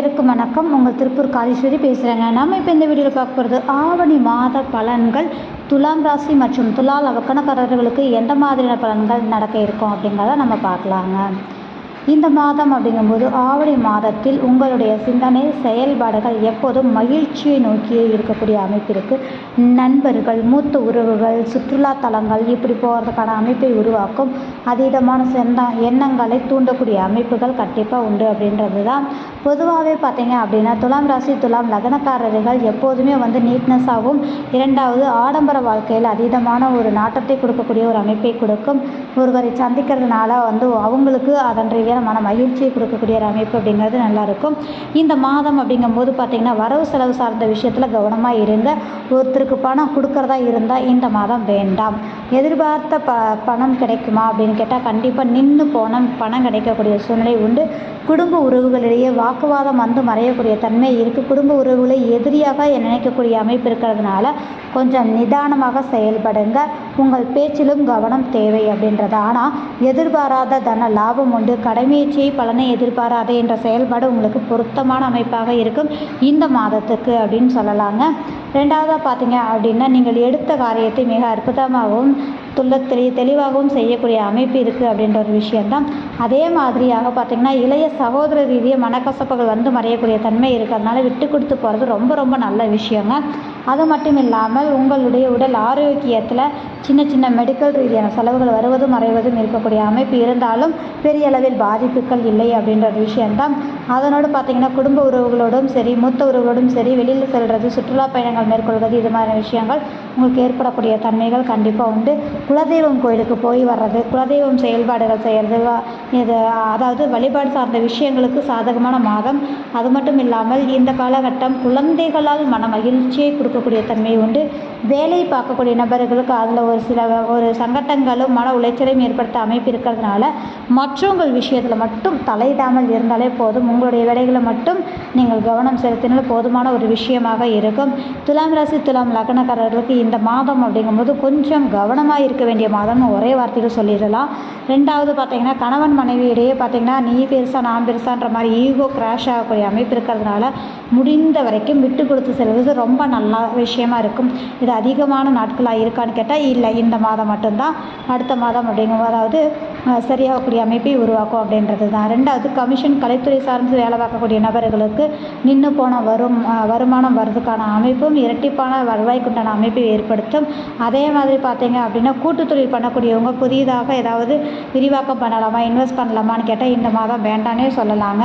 அனைவருக்கும் வணக்கம். உங்கள் திருப்பூர் காலீஸ்வரி பேசுகிறேங்க நம்ம இப்போ இந்த வீடியோவில் பார்க்க போகிறது ஆவணி மாத பலன்கள் துலாம் ராசி மற்றும் துலா லவக்கணக்காரர்களுக்கு எந்த மாதிரியான பலன்கள் நடக்க இருக்கும் அப்படிங்கிறத நம்ம பார்க்கலாங்க. இந்த மாதம் அப்படிங்கும்போது ஆவணி மாதத்தில் உங்களுடைய சிந்தனை செயல்பாடுகள் எப்போதும் மகிழ்ச்சியை நோக்கியே இருக்கக்கூடிய அமைப்பிற்கு நண்பர்கள் மூத்த உறவுகள் சுற்றுலா தலங்கள் இப்படி போகிறதுக்கான அமைப்பை உருவாக்கும். அதீதமான செந்த எண்ணங்களை தூண்டக்கூடிய அமைப்புகள் கண்டிப்பாக உண்டு அப்படின்றது தான் பொதுவாகவே பார்த்தீங்க அப்படின்னா துலாம் ராசி துலாம் லக்னக்காரர்கள் எப்போதுமே வந்து நீட்னஸாகவும் இரண்டாவது ஆடம்பர வாழ்க்கையில் அதீதமான ஒரு நாட்டத்தை கொடுக்கக்கூடிய ஒரு அமைப்பை கொடுக்கும். ஒருவரை சந்திக்கிறதுனால வந்து அவங்களுக்கு அதன் ரீதியான மகிழ்ச்சியை கொடுக்கக்கூடிய ஒரு அமைப்பு அப்படிங்கிறது நல்லாயிருக்கும் இந்த மாதம் அப்படிங்கும்போது பார்த்திங்கன்னா வரவு செலவு சார்ந்த விஷயத்தில் கவனமாக இருங்க. ஒருத்தருக்கு பணம் கொடுக்கறதா இருந்தால் இந்த மாதம் வேண்டாம். எதிர்பார்த்த ப பணம் கிடைக்குமா அப்படின்னு கேட்டால் கண்டிப்பாக நின்று போன பணம் கிடைக்கக்கூடிய சூழ்நிலை உண்டு. குடும்ப உறவுகளிடையே வாக்குவாதம் வந்து மறையக்கூடிய தன்மை இருக்குது குடும்ப உறவுகளை எதிரியாக நினைக்கக்கூடிய அமைப்பு இருக்கிறதுனால கொஞ்சம் நிதானமாக செயல்படுங்க. உங்கள் பேச்சிலும் கவனம் தேவை அப்படின்றது. ஆனால் எதிர்பாராத தன லாபம் உண்டு. கடமையேற்றியை பலனை எதிர்பாராத என்ற செயல்பாடு உங்களுக்கு பொருத்தமான அமைப்பாக இருக்கும். இந்த மாதத்துக்கு அப்படின்னு சொல்லலாங்க. ரெண்டாவதாக பார்த்தீங்க அப்படின்னா நீங்கள் எடுத்த காரியத்தை மிக அற்புதமாகவும் துள்ள தெளி தெளிவாகவும் செய்யக்கூடிய அமைப்பு இருக்குது அப்படின்ற ஒரு விஷயந்தான் அதே மாதிரியாக பார்த்திங்கன்னா இளைய சகோதர ரீதியாக மனக்கசப்புகள் வந்து மறையக்கூடிய தன்மை இருக்கிறதுனால விட்டு கொடுத்து போகிறது ரொம்ப ரொம்ப நல்ல விஷயங்க. அது மட்டும் இல்லாமல் உங்களுடைய உடல் ஆரோக்கியத்தில் சின்ன சின்ன மெடிக்கல் ரீதியான செலவுகள் வருவதும் மறைவதும் இருக்கக்கூடிய அமைப்பு இருந்தாலும் பெரிய அளவில் பாதிப்புகள் இல்லை அப்படின்ற ஒரு விஷயந்தான் அதனோடு பார்த்திங்கன்னா குடும்ப உறவுகளோடும் சரி மூத்த உறவுகளோடும் சரி வெளியில் செல்வது சுற்றுலா பயணங்கள் மேற்கொள்வது இது மாதிரியான விஷயங்கள் உங்களுக்கு ஏற்படக்கூடிய தன்மைகள் கண்டிப்பாக உண்டு. குலதெய்வம் கோயிலுக்கு போய் வர்றது குலதெய்வம் செயல்பாடுகள் செய்கிறது இது அதாவது வழிபாடு சார்ந்த விஷயங்களுக்கு சாதகமான மாதம். அது மட்டும் இல்லாமல் இந்த காலகட்டம் குழந்தைகளால் மன மகிழ்ச்சியை கொடுக்கக்கூடிய தன்மை உண்டு. வேலை பார்க்கக்கூடிய நபர்களுக்கு அதில் ஒரு சில ஒரு சங்கட்டங்களும் மன உளைச்சலையும் ஏற்படுத்த அமைப்பு இருக்கிறதுனால மற்றவங்கள் விஷயத்தில் மட்டும் தலையிடாமல் இருந்தாலே போதும். உங்களுடைய வேலைகளை மட்டும் நீங்கள் கவனம் செலுத்தினால் போதுமான ஒரு விஷயமாக இருக்கும். துலாம் ராசி துலாம் லக்னக்காரர்களுக்கு இந்த இந்த மாதம் அப்படிங்கும்போது கொஞ்சம் கவனமாக இருக்க வேண்டிய மாதம்னு ஒரே வார்த்தையில் சொல்லிடலாம். ரெண்டாவது பார்த்தீங்கன்னா கணவன் மனைவி இடையே பார்த்தீங்கன்னா நீ பெருசா நான் பெருசான்ற மாதிரி ஈகோ கிராஷ் ஆகக்கூடிய அமைப்பு இருக்கிறதுனால முடிந்த வரைக்கும் விட்டு கொடுத்து செல்வது ரொம்ப நல்ல விஷயமா இருக்கும். இது அதிகமான நாட்களாக இருக்கான்னு கேட்டால் இல்லை இந்த மாதம் மட்டும்தான் அடுத்த மாதம் அப்படிங்கும்போது அதாவது சரியாகக்கூடிய அமைப்பை உருவாக்கும் அப்படின்றது தான் ரெண்டாவது கமிஷன் கலைத்துறை சார்ந்து வேலை பார்க்கக்கூடிய நபர்களுக்கு நின்று போன வரும் வருமானம் வர்றதுக்கான அமைப்பும் இரட்டிப்பான வருவாய்க்குண்டான அமைப்பை ஏற்படுத்தும். அதே மாதிரி பார்த்தீங்க அப்படின்னா கூட்டுத்தொழில் பண்ணக்கூடியவங்க புதிதாக ஏதாவது விரிவாக்கம் பண்ணலாமா இன்வெஸ்ட் பண்ணலாமான்னு கேட்டால் இந்த மாதம் வேண்டானே சொல்லலாங்க.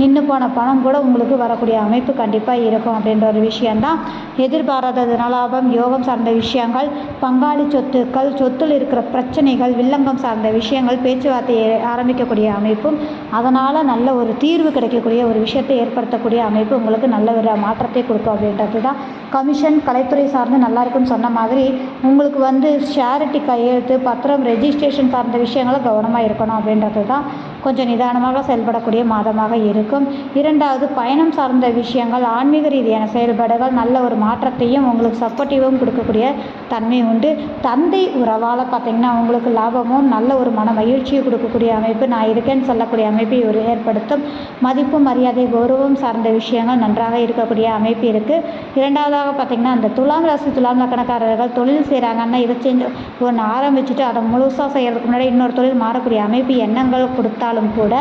நின்று போன பணம் கூட உங்களுக்கு வரக்கூடிய அமைப்பு கண்டிப்பாக இருக்கும் அப்படின்ற ஒரு விஷயந்தான் எதிர்பாராத லாபம் யோகம் சார்ந்த விஷயங்கள் பங்காளி சொத்துக்கள் சொத்தில் இருக்கிற பிரச்சனைகள் வில்லங்கம் சார்ந்த விஷயங்கள் பேச்சுவார்த்தையை ஆரம்பிக்கக்கூடிய அமைப்பும் அதனால் நல்ல ஒரு தீர்வு கிடைக்கக்கூடிய ஒரு விஷயத்தை ஏற்படுத்தக்கூடிய அமைப்பு உங்களுக்கு நல்ல ஒரு மாற்றத்தை கொடுக்கும் அப்படின்றது தான். கமிஷன் கலைத்துறை சார்ந்து நல்லா இருக்குன்னு சொன்ன மாதிரி உங்களுக்கு வந்து ஷேரிட்டி கையெழுத்து பத்திரம் ரெஜிஸ்ட்ரேஷன் சார்ந்த விஷயங்களும் கவனமாக இருக்கணும் அப்படின்றது தான். கொஞ்சம் நிதானமாக செயல்படக்கூடிய மாதமாக இருக்கும். இரண்டாவது பயணம் சார்ந்த விஷயங்கள் ஆன்மீக ரீதியான செயல்பாடுகள் நல்ல ஒரு மாற்றத்தையும் உங்களுக்கு சப்போர்ட்டிவும் கொடுக்கக்கூடிய தன்மை உண்டு. தந்தை உறவால் பார்த்தீங்கன்னா உங்களுக்கு லாபமும் நல்ல ஒரு மன மகிழ்ச்சியை கொடுக்கக்கூடிய அமைப்பு நான் இருக்கேன்னு சொல்லக்கூடிய அமைப்பை ஒரு ஏற்படுத்தும். மதிப்பு மரியாதை கௌரவம் சார்ந்த விஷயங்கள் நன்றாக இருக்கக்கூடிய அமைப்பு இருக்குது இரண்டாவதாக பார்த்திங்கன்னா அந்த துலாம் ராசி துலாம் லக்கணக்காரர்கள் தொழில் செய்கிறாங்கன்னா இதை செஞ்சு ஒன்று ஆரம்பிச்சுட்டு அதை முழுசாக செய்கிறதுக்கு முன்னாடி இன்னொரு தொழில் மாறக்கூடிய அமைப்பு எண்ணங்கள் கொடுத்தால் இருந்தாலும் கூட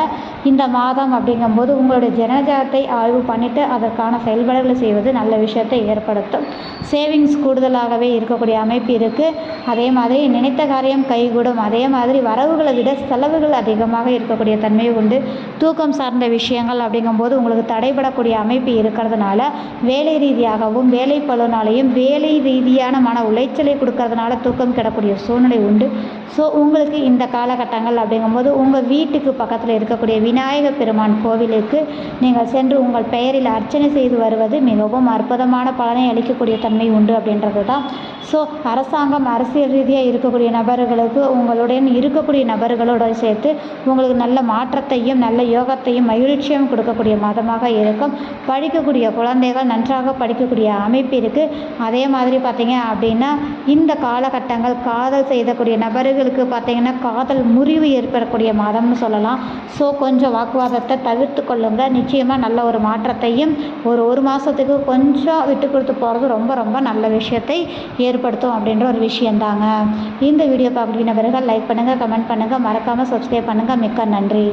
இந்த மாதம் அப்படிங்கும்போது உங்களுடைய ஜனஜாத்தை ஆய்வு பண்ணிவிட்டு அதற்கான செயல்பாடுகளை செய்வது நல்ல விஷயத்தை ஏற்படுத்தும். சேவிங்ஸ் கூடுதலாகவே இருக்கக்கூடிய அமைப்பு இருக்குது அதே மாதிரி நினைத்த காரியம் கைகூடும். அதே மாதிரி வரவுகளை விட செலவுகள் அதிகமாக இருக்கக்கூடிய தன்மை உண்டு. தூக்கம் சார்ந்த விஷயங்கள் அப்படிங்கும்போது உங்களுக்கு தடைபடக்கூடிய அமைப்பு இருக்கிறதுனால வேலை ரீதியாகவும் வேலை பழுனாலையும் வேலை ரீதியான மன உளைச்சலை கொடுக்கறதுனால தூக்கம் கிடக்கூடிய சூழ்நிலை உண்டு. ஸோ உங்களுக்கு இந்த காலகட்டங்கள் அப்படிங்கும்போது உங்கள் வீட்டுக்கு பக்கத்தில் இருக்கக்கூடிய விநாயக பெருமான் கோவிலுக்கு நீங்கள் சென்று உங்கள் பெயரில் அர்ச்சனை செய்து வருவது மிகவும் அற்புதமான பலனை அளிக்கக்கூடிய தன்மை உண்டு அப்படின்றது தான் ஸோ அரசாங்கம் அரசியல் ரீதியாக இருக்கக்கூடிய நபர்களுக்கு உங்களுடன் இருக்கக்கூடிய நபர்களோடு சேர்த்து உங்களுக்கு நல்ல மாற்றத்தையும் நல்ல யோகத்தையும் மகிழ்ச்சியும் கொடுக்கக்கூடிய மாதமாக இருக்கும். படிக்கக்கூடிய குழந்தைகள் நன்றாக படிக்கக்கூடிய அமைப்பு இருக்குது அதே மாதிரி பார்த்திங்க அப்படின்னா இந்த காலகட்டங்கள் காதல் செய்தக்கூடிய நபர்களுக்கு பார்த்திங்கன்னா காதல் முறிவு ஏற்படக்கூடிய மாதம்னு சொல்லலாம். ஸோ கொஞ்சம் வாக்குவாதத்தை தவிர்த்து கொள்ளுங்கள் நிச்சயமாக நல்ல ஒரு மாற்றத்தையும் ஒரு ஒரு மாதத்துக்கு கொஞ்சம் விட்டு கொடுத்து போகிறது ரொம்ப ரொம்ப நல்ல விஷயத்தை ஏற்படுத்தும் அப்படின்ற ஒரு விஷயந்தாங்க. இந்த வீடியோ பார்க்குறீங்க நபர்கள் லைக் பண்ணுங்கள் கமெண்ட் பண்ணுங்கள் மறக்காமல் சப்ஸ்கிரைப் பண்ணுங்கள் மிக்க நன்றி.